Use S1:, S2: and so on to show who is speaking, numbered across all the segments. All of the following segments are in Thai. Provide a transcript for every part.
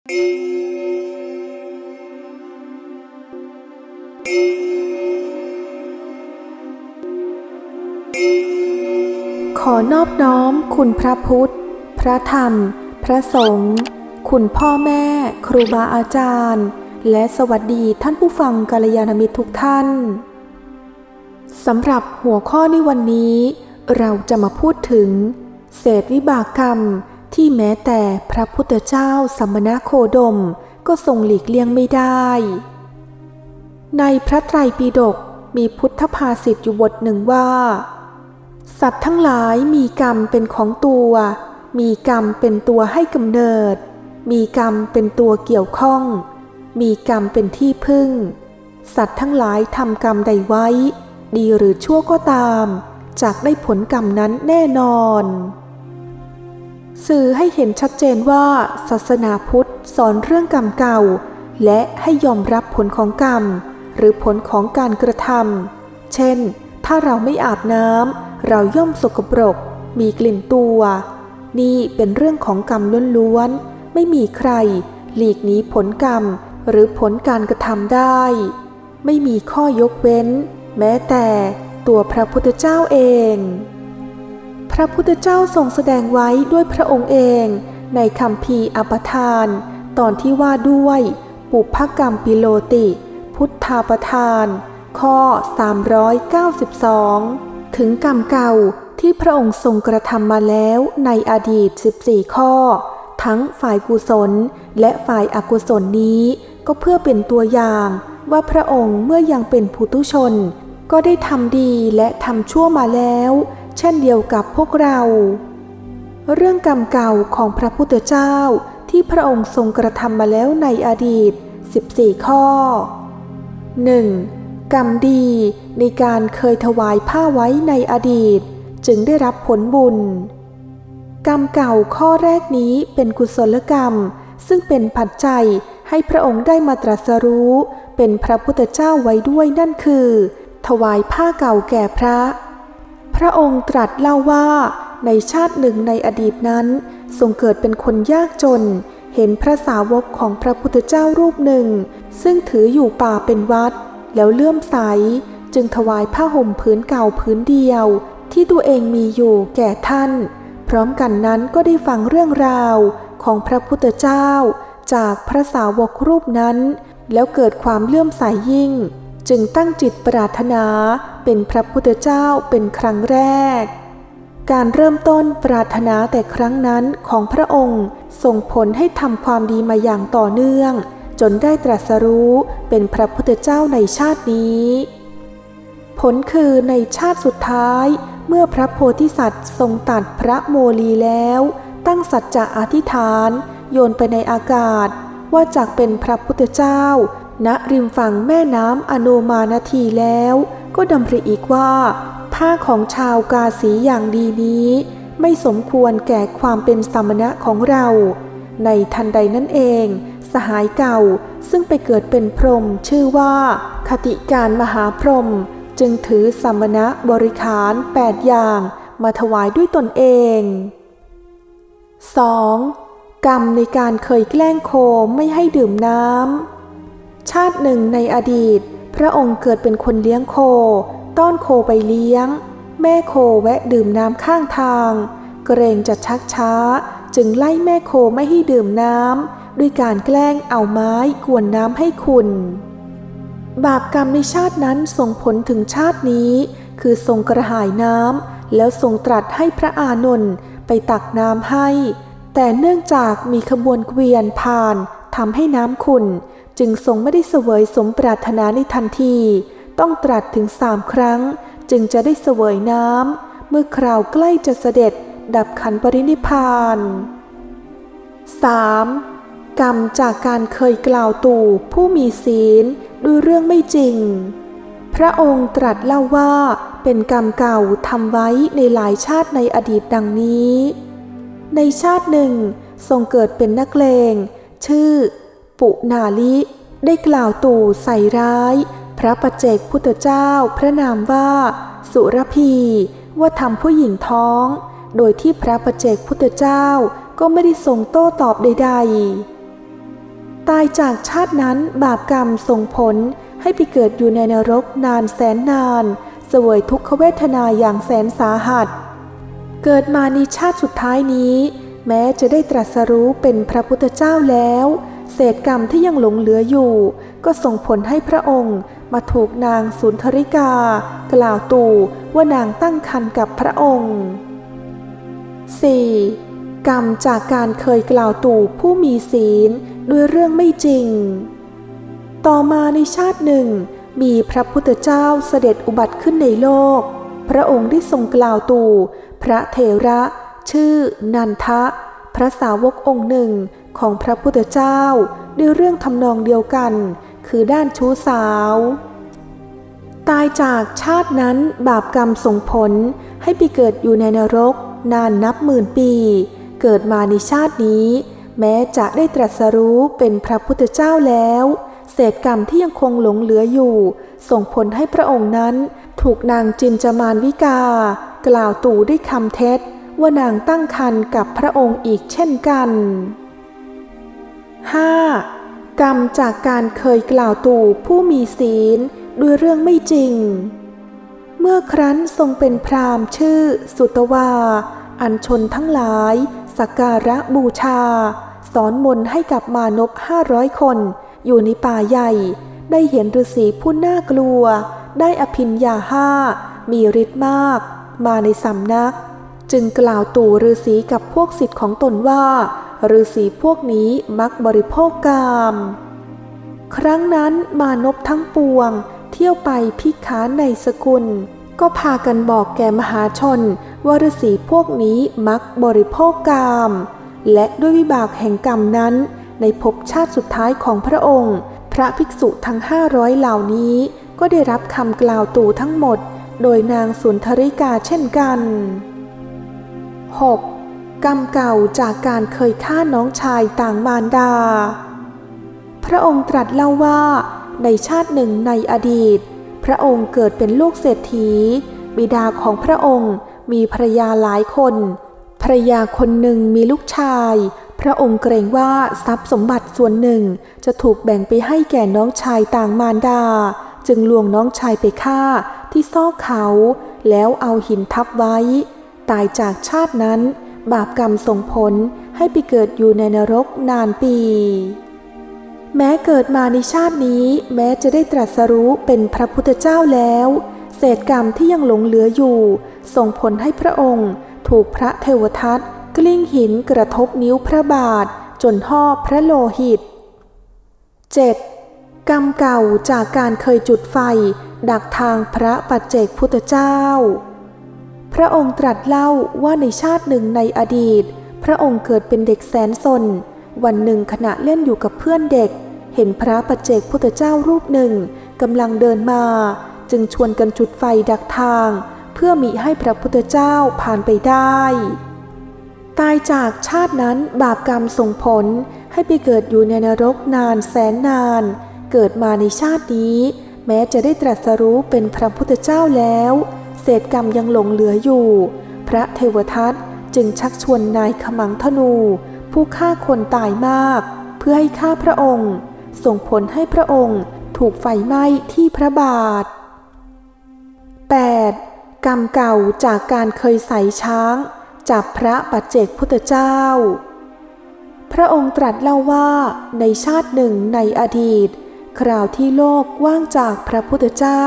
S1: ขอนอบน้อมคุณพระพุทธ พระธรรม พระสงฆ์ คุณพ่อแม่ ครูบาอาจารย์ และสวัสดีท่านผู้ฟังกัลยาณมิตรทุกท่าน สำหรับหัวข้อในวันนี้ เราจะมาพูดถึง เศษวิบากกรรม ที่แม้แต่พระพุทธเจ้าสัมมณโคดมก็ทรงหลีกเลี่ยงไม่ได้ ในพระไตรปิฎกมีพุทธภาษิตอยู่บทหนึ่งว่า สัตว์ทั้งหลายมีกรรมเป็นของตัว มีกรรมเป็นตัวให้กำเนิด มีกรรมเป็นตัวเกี่ยวข้อง มีกรรมเป็นที่พึ่ง สัตว์ทั้งหลายทำกรรมใดไว้ ดีหรือชั่วก็ตามจากได้ผลกรรมนั้นแน่นอน สื่อให้เห็นชัดเจนว่า ศาสนาพุทธสอนเรื่องกรรมเก่า และให้ยอมรับผลของกรรม หรือผลของการกระทำเช่น ถ้าเราไม่อาบน้ำเราย่อมสกปรก มีกลิ่นตัว นี่เป็นเรื่องของกรรมล้วนๆไม่มีใคร หลีกหนีผลกรรม หรือผลการกระทำได้ ไม่มีข้อยกเว้น แม้แต่ตัวพระพุทธเจ้าเอง พระพุทธเจ้าทรงแสดงไว้ด้วยพระองค์เอง ในคำพีอปทาน ตอนที่ว่าด้วย ปุพกรรมปิโลติ พุทธาประทาน ข้อ 392 ถึงกรรมเก่าที่พระองค์ทรงกระทำมาแล้วในอดีต 14 ข้อ ทั้งฝ่ายกุศลและฝ่ายอกุศลนี้ก็เพื่อเป็นตัวอย่างว่าพระองค์เมื่อยังเป็นผู้ทุชน ก็ได้ทำดีและทำชั่วมาแล้ว เช่นเดียวกับพวกเรา เรื่องกรรมเก่าของพระพุทธเจ้าที่พระองค์ทรงกระทำมาแล้วในอดีต 14 ข้อ 1. กรรมดีในการเคยถวายผ้าไว้ในอดีต จึงได้รับผลบุญ กรรมเก่าข้อแรกนี้เป็นกุศลกรรม ซึ่งเป็นปัจจัยให้พระองค์ได้มาตรัสรู้ เป็นพระพุทธเจ้าไว้ด้วยนั่นคือ ถวายผ้าเก่าแก่พระ ระองค์ตรัสเล่าว่า ในชาติหนึ่งในอดีตนั้น ทรงเกิดเป็นคนยากจน เห็นพระสาวกของพระพุทธเจ้ารูปหนึ่ง ซึ่งถืออยู่ป่าเป็นวัด แล้วเลื่อมใส จึงถวายผ้าห่มผืนเก่าผืนเดียว ที่ตัวเองมีอยู่แก่ท่าน พร้อมกันนั้นก็ได้ฟังเรื่องราวของพระพุทธเจ้า จากพระสาวกรูปนั้น แล้วเกิดความเลื่อมใสยิ่ง จึงตั้งจิตปรารถนา เป็นพระพุทธเจ้าเป็นครั้งแรก การเริ่มต้นปรารถนาแต่ครั้งนั้นของพระองค์ส่งผลให้ทำความดีมาอย่างต่อเนื่อง จนได้ตรัสรู้เป็นพระพุทธเจ้าในชาตินี้ ผลคือในชาติสุดท้าย เมื่อพระโพธิสัตว์ทรงตัดพระโมลีแล้ว ตั้งสัจจะอธิษฐาน โยนไปในอากาศ ว่าจากเป็นพระพุทธเจ้าณริมฝั่งแม่น้ำอโนมานาทีแล้ว ก็ดำริอีกว่า ผ้าของชาวกาสีอย่างดีนี้ ไม่สมควรแก่ความเป็นสมณะของเรา ในทันใดนั่นเอง สหายเก่าซึ่งไปเกิดเป็นพรหมชื่อว่า คติการมหาพรหมจึงถือสมณะบริขารแปดอย่าง มาถวายด้วยตนเอง 2. กรรมในการเคยแกล้งโคไม่ให้ดื่มน้ำ ชาติหนึ่งในอดีต พระองค์เกิดเป็นคนเลี้ยงโค ต้อนโคไปเลี้ยง แม่โคแวะดื่มน้ำข้างทาง เกรงจะชักช้า จึงไล่แม่โคไม่ให้ดื่มน้ำด้วยการแกล้งเอาไม้กวนน้ำให้คุณ บาปกรรมในชาตินั้นส่งผลถึงชาตินี้ คือทรงกระหายน้ำแล้วทรงตรัสให้พระอานนท์ไปตักน้ำให้ แต่เนื่องจากมีขบวนเกวียนผ่านทำให้น้ำขุ่น จึงทรงไม่ได้เสวยสมปรารถนาในทันที ต้องตรัสถึงสามครั้ง จึงจะได้เสวยน้ำเมื่อคราวใกล้จะเสด็จ ดับขันปรินิพาน 3. กรรมจากการเคยกล่าวตู่ผู้มีศีลด้วยเรื่องไม่จริง พระองค์ตรัสเล่าว่าเป็นกรรมเก่าทำไว้ในหลายชาติในอดีตดังนี้ ในชาติหนึ่ง ทรงเกิดเป็นนักเลง ชื่อ ปุนาลิได้กล่าวตู่ใส่ร้าย พระประเจกพุทธเจ้าพระนามว่า สุรพีว่าทำผู้หญิงท้อง โดยที่พระประเจกพุทธเจ้าก็ไม่ได้ทรงโต้ตอบใด ๆ ตายจากชาตินั้นบาปกรรมส่งผลให้ไปเกิดอยู่ในนรกนานแสนนานเสวยทุกขเวทนาอย่างแสนสาหัส เกิดมาในชาติสุดท้ายนี้ แม้จะได้ตรัสรู้เป็นพระพุทธเจ้าแล้ว เศษกรรมที่ยังหลงเหลืออยู่ ก็ส่งผลให้พระองค์มาถูกนางสุนทริกา กล่าวตู่ว่านางตั้งครรภ์กับพระองค์ 4. กรรมจากการเคยกล่าวตู่ผู้มีศีลด้วยเรื่องไม่จริง ต่อมาในชาติหนึ่ง มีพระพุทธเจ้าเสด็จอุบัติขึ้นในโลก พระองค์ได้ทรงกล่าวตู่พระเถระ ชื่อนันทะ พระสาวกองค์หนึ่ง ของพระพุทธเจ้าด้วยเรื่องทำนองเดียวกัน คือด้านชู้สาว ตายจากชาตินั้นบาปกรรมส่งผลให้ไปเกิดอยู่ในนรก นานนับหมื่นปี เกิดมาในชาตินี้ แม้จะได้ตรัสรู้เป็นพระพุทธเจ้าแล้ว เศษกรรมที่ยังคงหลงเหลืออยู่ ส่งผลให้พระองค์นั้น ถูกนางจินจามานวิกา กล่าวตู่ด้วยคำเท็จว่านางตั้งครรภ์กับพระองค์อีกเช่นกัน 5. กรรมจากการเคยกล่าวตู่ผู้มีศีลด้วยเรื่องไม่จริง เมื่อครั้นทรงเป็นพราหมณ์ชื่อ สุตวา อัญชนทั้งหลาย สักการะบูชา สอนมนให้กับมานพห้าร้อยคน อยู่ในป่าใหญ่ ได้เห็นฤาษีผู้น่ากลัว ได้อภินยาห้า มีฤทธิ์มาก มาในสำนัก จึงกล่าวตู่ฤาษีกับพวกสิทธิ์ของตนว่า ฤาษีพวกนี้มักบริโภคกาม ครั้งนั้นมานพทั้งปวง เที่ยวไปพิกาในสกุล ก็พากันบอกแก่มหาชนว่าฤาษีพวกนี้มักบริโภคกาม และด้วยวิบากแห่งกรรมนั้น ในภพชาติสุดท้ายของพระองค์ พระภิกษุทั้งห้าร้อยเหล่านี้ ก็ได้รับคำกล่าวตู่ทั้งหมด โดยนางสุนทริกาเช่นกัน 6. กรรมเก่าจากการเคยฆ่าน้องชายต่างมารดา พระองค์ตรัสเล่าว่า ในชาติหนึ่งในอดีต พระองค์เกิดเป็นลูกเศรษฐี บิดาของพระองค์มีภรยาหลายคนภรรยาคนหนึ่งมีลูกชาย พระองค์เกรงว่าทรัพย์สมบัติส่วนหนึ่งจะถูกแบ่งไปให้แก่น้องชายต่างมารดา จึงลวงน้องชายไปฆ่าที่ซอกเขา แล้วเอาหินทับไว้ ตายจากชาตินั้น บาปกรรมส่งผลให้ไปเกิดอยู่ในนรกนานปี แม้เกิดมาในชาตินี้แม้จะได้ตรัสรู้เป็นพระพุทธเจ้าแล้ว เศษกรรมที่ยังหลงเหลืออยู่ ส่งผลให้พระองค์ ถูกพระเทวทัตกลิ้งหินกระทบนิ้วพระบาท จนห่อพระโลหิต 7. กรรมเก่าจากการเคยจุดไฟ ดักทางพระปัจเจกพุทธเจ้า พระองค์ตรัสเล่าว่าในชาติหนึ่งในอดีต พระองค์เกิดเป็นเด็กแสนสน วันหนึ่งขณะเล่นอยู่กับเพื่อนเด็ก เห็นพระปัจเจกพุทธเจ้ารูปหนึ่งกำลังเดินมา จึงชวนกันจุดไฟดักทาง เพื่อมิให้พระพุทธเจ้าผ่านไปได้ ตายจากชาตินั้นบาปกรรมส่งผลให้ไปเกิดอยู่ในนรกนานแสนนาน เกิดมาในชาตินี้ แม้จะได้ตรัสรู้เป็นพระพุทธเจ้าแล้ว เศษกรรมยังหลงเหลืออยู่ พระเทวทัตจึงชักชวนนายขมังธนู ผู้ฆ่าคนตายมาก เพื่อให้ฆ่าพระองค์ ส่งผลให้พระองค์ถูกไฟไหม้ที่พระบาท 8. กรรมเก่าจากการเคยใส่ช้าง จับพระปัจเจกพุทธเจ้า พระองค์ตรัสเล่าว่าในชาติหนึ่งในอดีต คราวที่โลกว่างจากพระพุทธเจ้า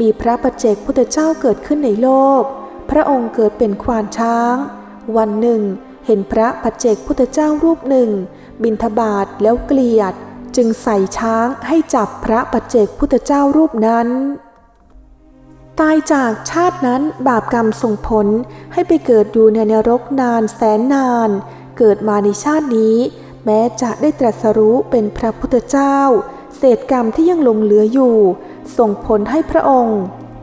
S1: มีพระปัจเจกพุทธเจ้าเกิดขึ้นในโลก พระองค์เกิดเป็นควานช้าง วันหนึ่ง เห็นพระปัจเจกพุทธเจ้ารูปหนึ่ง บินทบาทแล้วเกลียด จึงใส่ช้างให้จับพระปัจเจกพุทธเจ้ารูปนั้น ตายจากชาตินั้นบาปกรรมส่งผลให้ไปเกิดอยู่ในนรกนานแสนนาน เกิดมาในชาตินี้ แม้จะได้ตรัสรู้เป็นพระพุทธเจ้า เศษกรรมที่ยังหลงเหลืออยู่ ส่งผลให้พระองค์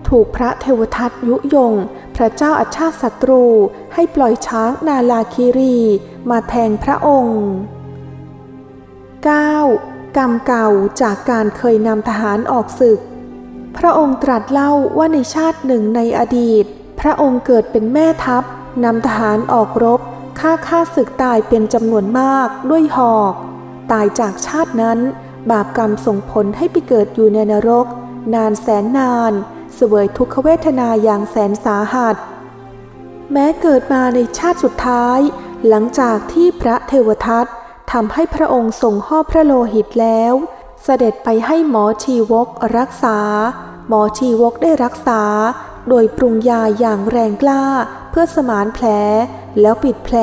S1: ถูกพระเทวทัตยุยง พระเจ้าอาชาติศัตรูให้ปล่อยช้างนาลาคีรีมาแทงพระองค์ 9. กรรมเก่าจากการเคยนำทหารออกศึก พระองค์ตรัสเล่าว่าในชาติหนึ่งในอดีต พระองค์เกิดเป็นแม่ทัพนำทหารออกรบฆ่าข้าศึกตายเป็นจำนวนมากด้วยหอก ตายจากชาตินั้น บาปกรรมส่งผลให้ไปเกิดอยู่ในนรก นานแสนนาน เสวยทุกขเวทนาอย่างแสนสาหัส แม้เกิดมาในชาติสุดท้าย หลังจากที่พระเทวทัตทำให้พระองค์ทรงห่อพระโลหิตแล้ว เสด็จไปให้หมอชีวกรักษา หมอชีวกได้รักษา โดยปรุงยาอย่างแรงกล้า เพื่อสมานแผล แล้วปิดแผล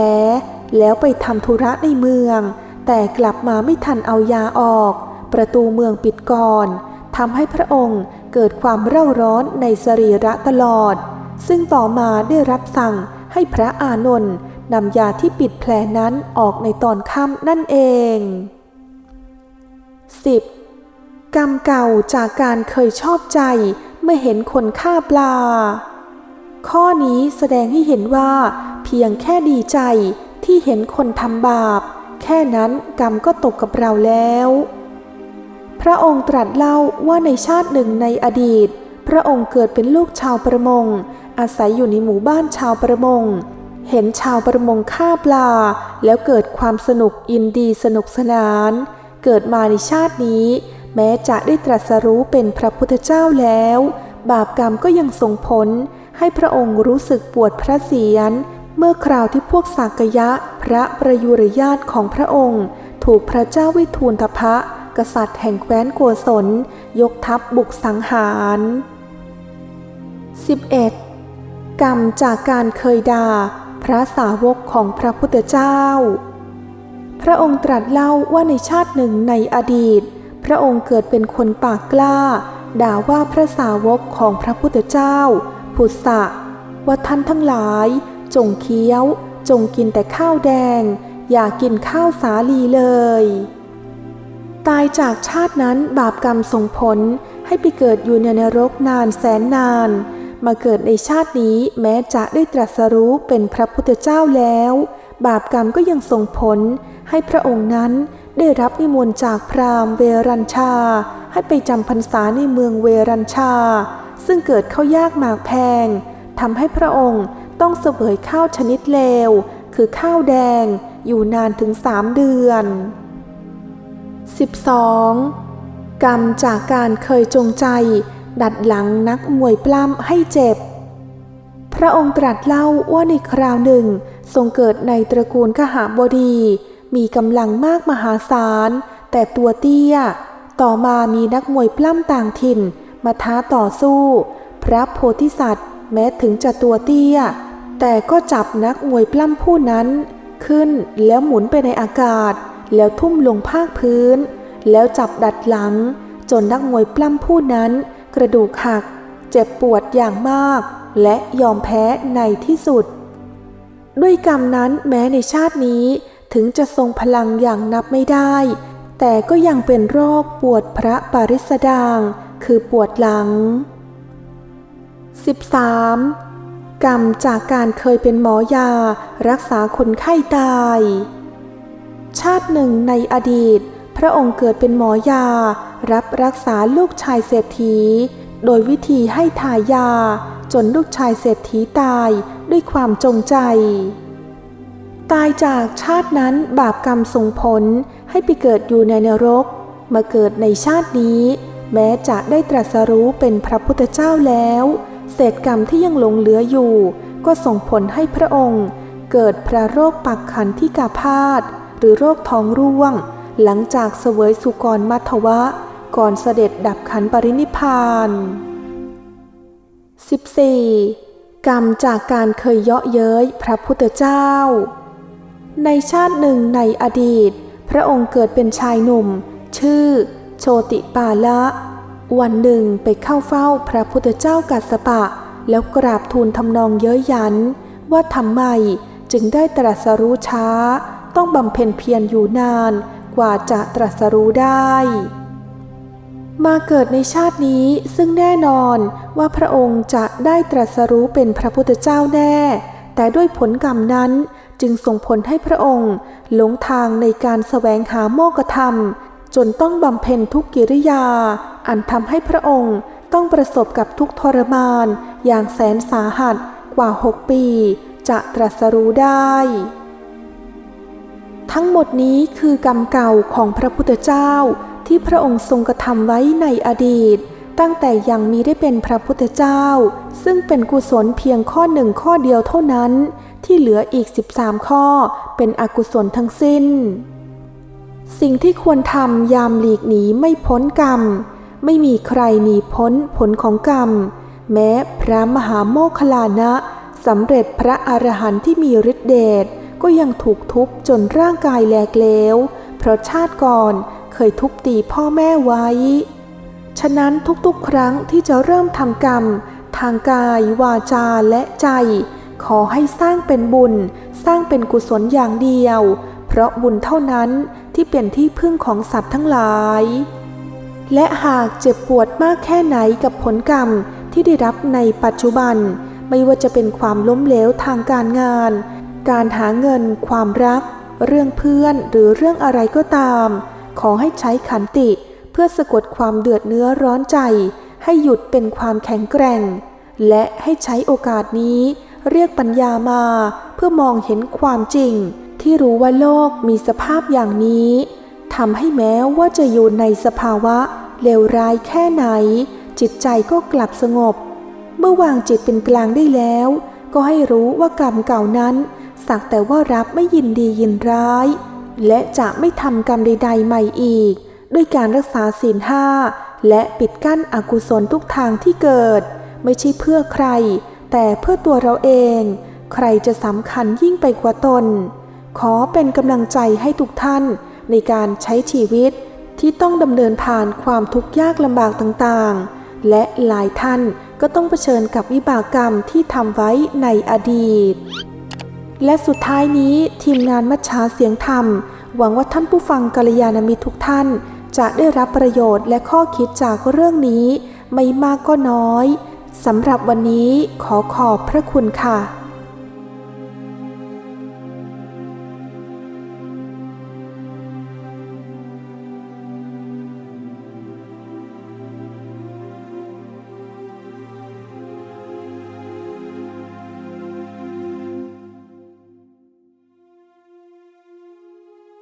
S1: แล้วไปทำธุระในเมือง แต่กลับมาไม่ทันเอายาออก ประตูเมืองปิดก่อน ทำให้พระองค์เกิดความเร่าร้อนในสรีระตลอด ซึ่งต่อมาได้รับสั่งให้พระอานนท์นำยาที่ปิดแผลนั้นออกในตอนค่ำนั่นเอง 10. กรรมเก่าจากการเคยชอบใจเมื่อเห็นคนฆ่าปลา ข้อนี้แสดงให้เห็นว่า เพียงแค่ดีใจที่เห็นคนทำบาป แค่นั้นกรรมก็ตกกับเราแล้ว พระองค์ตรัสเล่าว่าในชาติหนึ่งในอดีต พระองค์เกิดเป็นลูกชาวประมง อาศัยอยู่ในหมู่บ้านชาวประมง เห็นชาวประมงฆ่าปลา แล้วเกิดความสนุกยินดีสนุกสนาน เกิดมาในชาตินี้ แม้จะได้ตรัสรู้เป็นพระพุทธเจ้าแล้ว บาปกรรมก็ยังส่งผล ให้พระองค์รู้สึกปวดพระเศียร เมื่อคราวที่พวกสากยะ พระประยุรญาติของพระองค์ ถูกพระเจ้าวิทูลทพะ กษัตริย์แห่งแคว้นโกศลยกทัพบุกสังหาร 11. กรรมจากการเคยด่าพระสาวกของพระพุทธเจ้า พระองค์ตรัสเล่าว่าในชาติหนึ่งในอดีต พระองค์เกิดเป็นคนปากกล้า ด่าว่าพระสาวกของพระพุทธเจ้า ผุดสะว่าท่านทั้งหลาย จงเคี้ยว จงกินแต่ข้าวแดง อย่ากินข้าวสาลีเลย ตายจากชาตินั้นบาปกรรมส่งผลให้ไปเกิดอยู่ในนรกนานแสนนาน มาเกิดในชาตินี้แม้จะได้ตรัสรู้เป็นพระพุทธเจ้าแล้ว บาปกรรมก็ยังส่งผลให้พระองค์นั้นได้รับนิมนต์จากพราหมณ์เวรัญชา ให้ไปจำพรรษาในเมืองเวรัญชา ซึ่งเกิดข้าวยากหมากแพงทำให้พระองค์ต้องเสวยข้าวชนิดเลว คือข้าวแดง อยู่นานถึงสามเดือน 12. กรรมจากการเคยจงใจ ดัดหลังนักมวยปล้ำให้เจ็บ พระองค์ตรัสเล่าว่าในคราวหนึ่ง ทรงเกิดในตระกูลขหาบดี มีกำลังมากมหาศาล แต่ตัวเตี้ย ต่อมามีนักมวยปล้ำต่างถิ่น มาท้าต่อสู้ พระโพธิสัตว์ แม้ถึงจะตัวเตี้ย แต่ก็จับนักมวยปล้ำผู้นั้น ขึ้นแล้วหมุนไปในอากาศ แล้วทุ่มลงภาคพื้น แล้วจับดัดหลัง จนนักมวยปล้ำผู้นั้น กระดูกหัก เจ็บปวดอย่างมาก และยอมแพ้ในที่สุด ด้วยกรรมนั้นแม้ในชาตินี้ถึงจะทรงพลังอย่างนับไม่ได้ แต่ก็ยังเป็นโรคปวดพระปริสดางคือปวดหลัง 13. กรรมจากการเคยเป็นหมอยา รักษาคนไข้ตาย ชาติหนึ่งในอดีต พระองค์เกิดเป็นหมอยา รับรักษาลูกชายเศรษฐี โดยวิธีให้ทายา จนลูกชายเศรษฐีตายด้วยความจงใจ ตายจากชาตินั้นบาปกรรมส่งผลให้ไปเกิดอยู่ในนรก มาเกิดในชาตินี้ แม้จะได้ตรัสรู้เป็นพระพุทธเจ้าแล้ว เศษกรรมที่ยังหลงเหลืออยู่ ก็ส่งผลให้พระองค์ เกิดพระโรคปักขันที่กาพาธ รือโรคท้องร่วง หลังจากเสวยสุกรมัทวะ ก่อนเสด็จดับขันปรินิพาน 14. กรรมจากการเคยเยาะเย้ยพระพุทธเจ้า ในชาติหนึ่งในอดีต พระองค์เกิดเป็นชายหนุ่ม ชื่อ โชติปาละ วันหนึ่งไปเข้าเฝ้าพระพุทธเจ้ากัสปะ แล้วกราบทูลทำนองเย้ยยัน ว่าทำไมจึงได้ตรัสรู้ช้า ต้องบำเพ็ญเพียรอยู่นานกว่าจะตรัสรู้ได้ มาเกิดในชาตินี้ซึ่งแน่นอนว่าพระองค์จะได้ตรัสรู้เป็นพระพุทธเจ้าแน่ แต่ด้วยผลกรรมนั้นจึงส่งผลให้พระองค์หลงทางในการแสวงหาโมกธรรม จนต้องบำเพ็ญทุกกิริยา อันทำให้พระองค์ต้องประสบกับทุกทรมานอย่างแสนสาหัสกว่าหกปี จะตรัสรู้ได้ ทั้งหมดนี้คือกรรมเก่าของพระพุทธเจ้า ที่พระองค์ทรงกระทำไว้ในอดีต ตั้งแต่ยังมีได้เป็นพระพุทธเจ้า ซึ่งเป็นกุศลเพียงข้อหนึ่งข้อเดียวเท่านั้น ที่เหลืออีก 13 ข้อเป็นอกุศลทั้งสิ้น สิ่งที่ควรทำยามหลีกหนีไม่พ้นกรรม ไม่มีใครหนีพ้นผลของกรรม แม้พระมหาโมคคลลานะสำเร็จพระอรหันต์ที่มีฤทธิเดช ก็ยังถูกทุบจนร่างกายแหลกเหลวเพราะชาติก่อนเคยทุบตีพ่อแม่ไว้ ฉะนั้นทุกๆ ครั้งที่จะเริ่มทำกรรม ทางกายวาจาและใจ ขอให้สร้างเป็นบุญ สร้างเป็นกุศลอย่างเดียว เพราะบุญเท่านั้นที่เป็นที่พึ่งของสัตว์ทั้งหลาย และหากเจ็บปวดมากแค่ไหนกับผลกรรมที่ได้รับในปัจจุบัน ไม่ว่าจะเป็นความล้มเหลวทางการงาน การหาเงิน ความรัก เรื่องเพื่อนหรือเรื่องอะไรก็ตาม ขอให้ใช้ขันติเพื่อสะกดความเดือดเนื้อร้อนใจ ให้หยุดเป็นความแข็งแกร่ง และให้ใช้โอกาสนี้ เรียกปัญญามาเพื่อมองเห็นความจริง ที่รู้ว่าโลกมีสภาพอย่างนี้ทำให้แม้ว่าจะอยู่ในสภาวะเลวร้ายแค่ไหน จิตใจก็กลับสงบ เมื่อวางจิตเป็นกลางได้แล้ว ก็ให้รู้ว่ากรรมเก่านั้น สักแต่ว่ารับไม่ยินดียินร้าย และจะไม่ทำกรรมใดๆใหม่อีก ด้วยการรักษาศีลห้าและปิดกั้นอกุศลทุกทางที่เกิด ไม่ใช่เพื่อใคร แต่เพื่อตัวเราเอง ใครจะสำคัญยิ่งไปกว่าตน ขอเป็นกำลังใจให้ทุกท่านในการใช้ชีวิตที่ต้องดำเนินผ่านความทุกข์ยากลำบากต่างๆ และหลายท่านก็ต้องเผชิญกับวิบากกรรมที่ทำไว้ในอดีต และสุดท้ายนี้ทีมงานมัชชาเสียงธรรม หวังว่าท่านผู้ฟังกัลยาณมิตรทุกท่าน จะได้รับประโยชน์และข้อคิดจากเรื่องนี้ ไม่มากก็น้อยสำหรับวันนี้ขอขอบพระคุณค่ะ